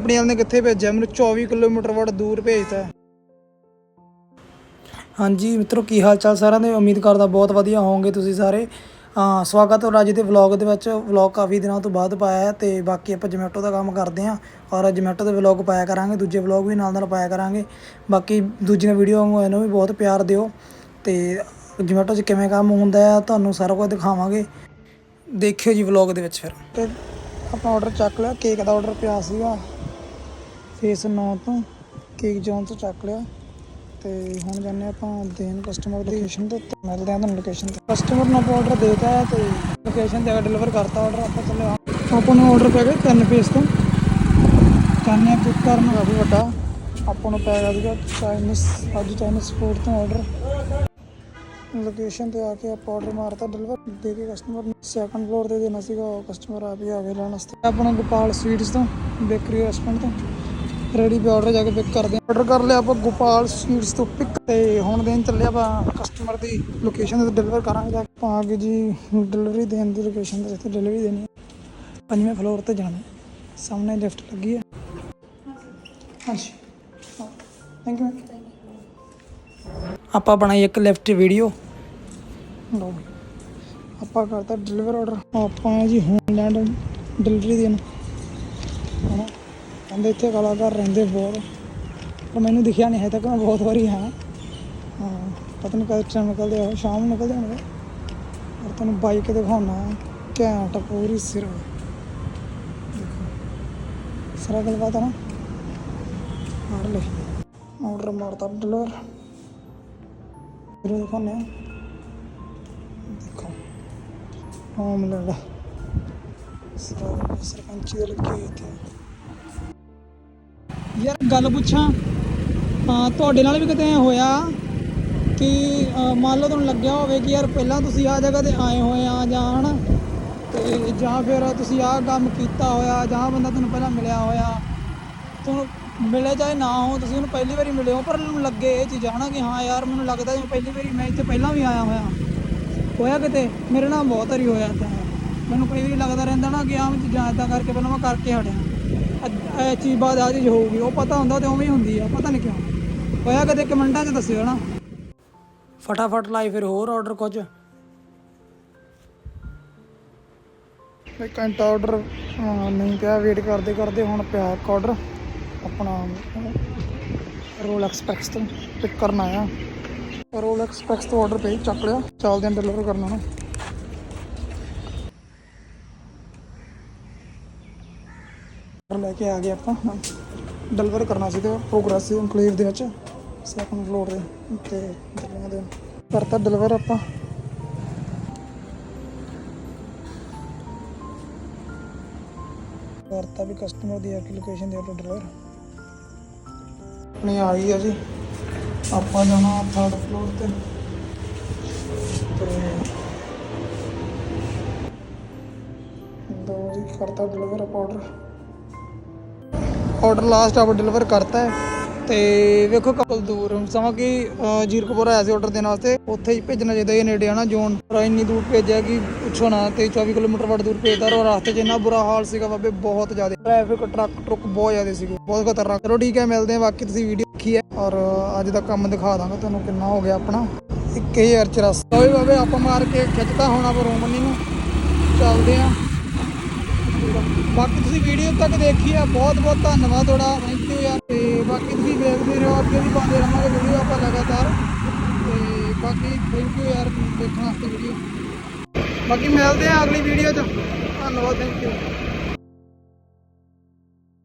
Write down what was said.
Company ਵਾਲੇ ਨੇ ਕਿੱਥੇ ਭੇਜਿਆ? ਮੈਨੂੰ 24 ਕਿਲੋਮੀਟਰ ਵੱਟ ਦੂਰ ਭੇਜਤਾ ਹਾਂਜੀ ਮਿੱਤਰੋ ਕੀ ਹਾਲ ਚਾਲ ਸਾਰਿਆਂ ਦੇ? ਉਮੀਦ ਕਰਦਾ ਬਹੁਤ ਵਧੀਆ ਹੋਵੋਗੇ ਤੁਸੀਂ ਸਾਰੇ। ਹਾਂ ਸਵਾਗਤ ਹੈ ਅੱਜ ਦੇ ਵਲੌਗ ਦੇ ਵਿੱਚ ਵਲੌਗ ਕਾਫੀ ਦਿਨਾਂ ਤੋਂ ਬਾਅਦ ਪਾਇਆ ਹੈ ਤੇ ਬਾਕੀ ਆਪਾਂ ਜਮੈਟੋ ਦਾ ਕੰਮ ਕਰਦੇ ਹਾਂ ਔਰ ਜਮੈਟੋ ਦੇ ਵਲੌਗ ਪਾਇਆ ਕਰਾਂਗੇ ਦੂਜੇ ਵਲੌਗ ਵੀ ਨਾਲ ਨਾਲ ਪਾਇਆ ਕਰਾਂਗੇ। ਬਾਕੀ ਦੂਜੀਆਂ ਵੀਡੀਓ ਨੂੰ ਇਹਨੂੰ ਵੀ ਬਹੁਤ ਪਿਆਰ ਦਿਓ ਤੇ ਜਮੈਟੋ 'ਚ ਕਿਵੇਂ ਕੰਮ ਹੁੰਦਾ ਹੈ ਤੁਹਾਨੂੰ ਸਾਰਾ ਕੁਝ ਦਿਖਾਵਾਂਗੇ। ਦੇਖਿਓ ਜੀ ਵਲੌਗ ਦੇ ਵਿੱਚ ਫਿਰ। ਤੇ ਆਪਾਂ ਆਰਡਰ ਚੱਕ ਲਿਆ ਕੇਕ ਦਾ ਆਰਡਰ ਪਿਆ ਸੀਗਾ। ਫੇਸ 9 ਤੋਂ ਕੇਕ ਜੋਨ ਤੋਂ ਚੱਕ ਲਿਆ ਤੇ ਹੁਣ ਜਾਂਦੇ ਆਪਾਂ ਦੇਣ ਕਸਟਮਰ ਲੋਕੇਸ਼ਨ ਤੇ ਮਿਲਦੇ ਆਂ ਤੁਹਾਨੂੰ ਲੋਕੇਸ਼ਨ ਤੇ। ਕਸਟਮਰ ਨੂੰ ਆਪਾਂ ਆਰਡਰ ਦੇਤਾ ਹੈ ਤੇ ਲੋਕੇਸ਼ਨ ਤੇ ਡਿਲੀਵਰ ਕਰਤਾ ਆਰਡਰ ਆਪਾਂ ਚੱਲੇ ਆਪਾਂ ਨੂੰ ਆਰਡਰ ਪੈ ਗਿਆ ਤਿੰਨ ਪੀਸ ਤੋਂ। ਚਾਹਨੇ ਕੁੱਕ ਕਰਨ ਕਾਫੀ ਵੱਡਾ। ਆਪਾਂ ਨੂੰ ਪੈ ਗਿਆ ਸੀਗਾ ਚਾਈਨੀਜ਼ ਅੱਜ ਚਾਈਨੀਜ਼ ਫੂਡ ਤੋਂ ਆਰਡਰ ਲੋਕੇਸ਼ਨ ਤੇ ਆ ਕੇ ਆਪਾਂ ਆਰਡਰ ਮਾਰਤਾ ਡਿਲੀਵਰ ਦੇ ਕੇ ਕਸਟਮਰ ਨੂੰ ਸੈਕੰਡ ਫਲੋਰ ਤੇ ਦੇਣਾ ਸੀਗਾ, ਉਹ ਕਸਟਮਰ ਆ ਵੀ ਆ ਗਿਆ ਲੈਣ ਵਾਸਤੇ। ਆਪਣਾ ਗੋਪਾਲ ਸਵੀਟਸ ਤੋਂ ਬੇਕਰੀ ਰੈਸਟੋਰੈਂਟ ਤੋਂ। ਰੈਡੀ ਪੇ ਆਰਡਰ ਜਾ ਕੇ ਪਿਕ ਕਰਦੇ ਆ ਆਰਡਰ ਕਰ ਲਿਆ ਆਪਾਂ ਗੋਪਾਲ ਸਵੀਟਸ ਤੋਂ ਪਿਕ ਤੇ ਹੁਣ ਦੇਣ ਚੱਲੇ ਆਪਾਂ ਕਸਟਮਰ ਦੀ ਲੋਕੇਸ਼ਨ ਤੇ ਡਿਲੀਵਰ ਕਰਾਂਗੇ ਜਾ ਕੇ। ਆ ਗਏ ਜੀ ਡਿਲੀਵਰੀ ਦੇਣ ਦੀ ਲੋਕੇਸ਼ਨ ਤੇ ਜਿੱਥੇ ਡਿਲੀਵਰੀ ਦੇਣੀ ਹੈ। ਪੰਜਵੇਂ ਫਲੋਰ ਤੇ ਜਾਣਾ ਸਾਹਮਣੇ ਲਿਫਟ ਲੱਗੀ ਹੈ। ਹਾਂਜੀ। ਥੈਂਕ ਯੂ ਆਪਾਂ ਬਣਾਈ ਇੱਕ ਲਿਫਟ ਵੀਡੀਓ ਲਓ ਆਪਾਂ ਕਰਤਾ ਡਿਲੀਵਰ ਆਰਡਰ ਆਪਾਂ ਆਏ ਜੀ ਹੋਮਲੈਂਡ ਡਿਲੀਵਰੀ ਦੇਣ। ਹਨਾ? ਕਹਿੰਦੇ ਇੱਥੇ ਕਲਾਕਾਰ ਰਹਿੰਦੇ ਬਹੁਤ। ਪਰ ਮੈਨੂੰ ਦਿਖਿਆ ਨਹੀਂ ਹੈ ਤੱਕ, ਮੈਂ ਬਹੁਤ ਵਾਰੀ ਹਾਂ ਹਾਂ, ਪਤਾ ਨਹੀਂ ਕਦ ਟਾਈਮ ਨਿਕਲਦੇ ਆ, ਸ਼ਾਮ ਨੂੰ ਨਿਕਲਦੇ ਹੋਣਗੇ। ਔਰ ਤੁਹਾਨੂੰ ਬਾਈਕ ਦਿਖਾਉਣਾ, ਘੈਂਟ ਪੂਰੀ ਸਿਰ। ਦੇਖੋ, ਸਿਰਾ ਗੱਲਬਾਤ ਆ ਨਾ? ਮਾਰ ਲੈ। ਆਰਡਰ ਮਾਰਤਾ ਡਿਲੀਵਰ ਫਿਰ ਦਿਖਾਉਂਦੇ ਆ। ਦੇਖੋ ਹੋਮ ਲੈਂਡ ਸਰਪੰਚੀ ਦੇ ਲੱਗੇ ਹੋਏ ਇੱਥੇ। ਯਾਰ ਗੱਲ ਪੁੱਛਾਂ ਤੁਹਾਡੇ ਨਾਲ ਵੀ ਕਿਤੇ ਹੋਇਆ ਕਿ ਮੰਨ ਲਓ ਤੁਹਾਨੂੰ ਲੱਗਿਆ ਹੋਵੇ ਕਿ ਯਾਰ ਪਹਿਲਾਂ ਤੁਸੀਂ ਆ ਜਗ੍ਹਾ ਤੇ ਆਏ ਹੋਏ ਆ ਜਾਂ ਹਨਾ, ਤੇ ਜਾਂ ਫਿਰ ਤੁਸੀਂ ਆਹ ਕੰਮ ਕੀਤਾ ਹੋਇਆ, ਜਾਂ ਬੰਦਾ ਤੁਹਾਨੂੰ ਪਹਿਲਾਂ ਮਿਲਿਆ ਹੋਇਆ, ਤੁਹਾਨੂੰ ਮਿਲੇ ਚਾਹੇ ਨਾ ਹੋ ਤੁਸੀਂ ਉਹਨੂੰ ਪਹਿਲੀ ਵਾਰੀ ਮਿਲੇ ਹੋ, ਪਰ ਉਹਨੂੰ ਲੱਗੇ ਇਹ ਚੀਜ਼ ਹਨਾ ਕਿ ਹਾਂ ਯਾਰ ਮੈਨੂੰ ਲੱਗਦਾ ਜਿਵੇਂ ਪਹਿਲੀ ਵਾਰੀ ਮੈਂ ਇੱਥੇ ਪਹਿਲਾਂ ਵੀ ਆਇਆ ਹੋਇਆ। ਹੋਇਆ ਕਿਤੇ? ਮੇਰੇ ਨਾਲ ਬਹੁਤ ਵਾਰੀ ਹੋਇਆ ਤਾਂ ਮੈਨੂੰ ਕਈ ਵਾਰੀ ਲੱਗਦਾ ਰਹਿੰਦਾ ਨਾ ਕਿ ਆਹ ਚੀਜ਼ਾਂ ਇਦਾਂ ਕਰਕੇ ਪਹਿਲਾਂ ਮੈਂ ਕਰਕੇ ਹਟਿਆ। ਇਹ ਚੀਜ਼ ਬਾਅਦ ਆ ਚੀਜ਼ ਹੋਊਗੀ। ਉਹ ਪਤਾ ਹੁੰਦਾ ਤੇ ਉਵੇਂ ਹੀ ਹੁੰਦੀ ਆ ਪਤਾ ਨਹੀਂ ਕਿਉਂ। ਹੋਇਆ ਕਿਤੇ ਕਮੈਂਟਾਂ 'ਚ ਦੱਸਿਓ ਨਾ। ਫਟਾਫਟ ਲਾਈ ਫਿਰ ਹੋਰ ਆਰਡਰ ਕੁਝ। ਇੱਕ ਘੰਟਾ ਆਰਡਰ ਨਹੀਂ ਪਿਆ ਵੇਟ ਕਰਦੇ ਕਰਦੇ ਹੁਣ ਪਿਆ ਇੱਕ ਆਰਡਰ ਆਪਣਾ ਰੋਲ ਐਕਸਪ੍ਰੈਸ ਤੋਂ ਪਿਕ ਕਰਨ ਆਇਆ। ਰੋਲ ਐਕਸਪ੍ਰੈਸ ਤੋਂ ਆਰਡਰ ਪਈ ਚੱਕ ਲਿਆ। ਚੱਲਦੇ ਆਂ ਡਿਲੀਵਰ ਕਰਨ ਨੂੰ ਲੈ ਕੇ ਆ ਗਏ ਆਪਾਂ ਡਿਲੀਵਰ ਕਰਨਾ ਸੀ ਤੇ ਪ੍ਰੋਗਰੈਸਿਵ ਇਨਕਲੇਵ ਦੇ ਵਿੱਚ। ਸੈਕੰਡ ਫਲੋਰ ਦੇ, ਤੇ ਦਿੱਲੀਆਂ ਦੇ। ਕਰਤਾ ਡਿਲੀਵਰ ਆਪਾਂ। ਕਰਤਾ ਵੀ ਕਸਟਮਰ ਦੀ ਐਪਲੀਕੇਸ਼ਨ ਦੇ ਉੱਤੇ ਡਿਲੀਵਰ ਆਪਣੀ ਆ ਗਈ ਆ ਜੀ। ਆਪਾਂ ਜਾਣਾ ਥਰਡ ਫਲੋਰ ਤੇ। ਦੋ ਜੀ, ਕਰਤਾ ਡਿਲੀਵਰ ਆਪਾਂ ਆਰਡਰ ਆਰਡਰ ਲਾਸਟ ਆਪਾਂ ਡਿਲੀਵਰ ਕਰਤਾ ਹੈ। ਤੇ ਵੇਖੋ ਕਪਲ ਦੂਰ, ਸਮਾਂ ਕਿ ਜੀਰਕਪੁਰ ਆਇਆ ਸੀ ਆਰਡਰ ਦੇਣ ਵਾਸਤੇ। ਉੱਥੇ ਹੀ ਭੇਜਣਾ ਚਾਹੀਦਾ ਇਹ ਨੇੜੇ ਆ ਜ਼ੋਨ। ਪਰ ਇੰਨੀ ਦੂਰ ਭੇਜਿਆ ਕਿ ਪੁੱਛੋ ਨਾ ਤੇ 24 ਕਿਲੋਮੀਟਰ ਵੱਟ ਦੂਰ ਭੇਜਦਾ ਔਰ ਰਸਤੇ 'ਚ ਇੰਨਾ ਬੁਰਾ ਹਾਲ ਸੀਗਾ ਬਾਬੇ, ਬਹੁਤ ਜ਼ਿਆਦਾ। ਟ੍ਰੈਫਿਕ ਟਰੱਕ ਟਰੁੱਕ ਬਹੁਤ ਜ਼ਿਆਦਾ ਸੀਗੇ। ਬਹੁਤ ਖਤਰਨਾਕ। ਚਲੋ ਠੀਕ ਹੈ, ਮਿਲਦੇ ਹਾਂ। ਬਾਕੀ ਤੁਸੀਂ ਵੀਡੀਓ ਦੇਖੀ ਹੈ। ਔਰ ਅੱਜ ਦਾ ਕੰਮ ਦਿਖਾ ਦਾਂਗਾ ਤੁਹਾਨੂੰ ਕਿੰਨਾ ਹੋ ਗਿਆ ਆਪਣਾ। 1084 ਓਏ ਬਾਬੇ, ਆਪਾਂ ਮਾਰ ਕੇ ਖਿੱਚਤਾ ਹੁਣ ਆਪਾਂ ਰੋਮਨੀ ਨੂੰ ਚੱਲਦੇ ਆਂ ਬਾਕੀ ਤੁਸੀਂ ਵੀਡੀਓ ਤੱਕ ਦੇਖੀ ਆ, ਬਹੁਤ ਬਹੁਤ ਧੰਨਵਾਦ ਤੁਹਾਡਾ। ਥੈਂਕ ਯੂ ਯਾਰ। ਤੇ ਬਾਕੀ ਤੁਸੀਂ ਵੇਖਦੇ ਰਹੋ, ਅੱਗੇ ਵੀ ਪਾਉਂਦੇ ਰਹਾਂਗੇ ਵੀਡੀਓ ਆਪਾਂ ਲਗਾਤਾਰ। ਤੇ ਬਾਕੀ ਥੈਂਕ ਯੂ ਯਾਰ, ਦੇਖਣ ਵਾਸਤੇ ਵੀਡੀਓ ਬਾਕੀ ਮਿਲਦੇ ਆ ਅਗਲੀ ਵੀਡੀਓ 'ਚ। ਧੰਨਵਾਦ ਥੈਂਕ ਯੂ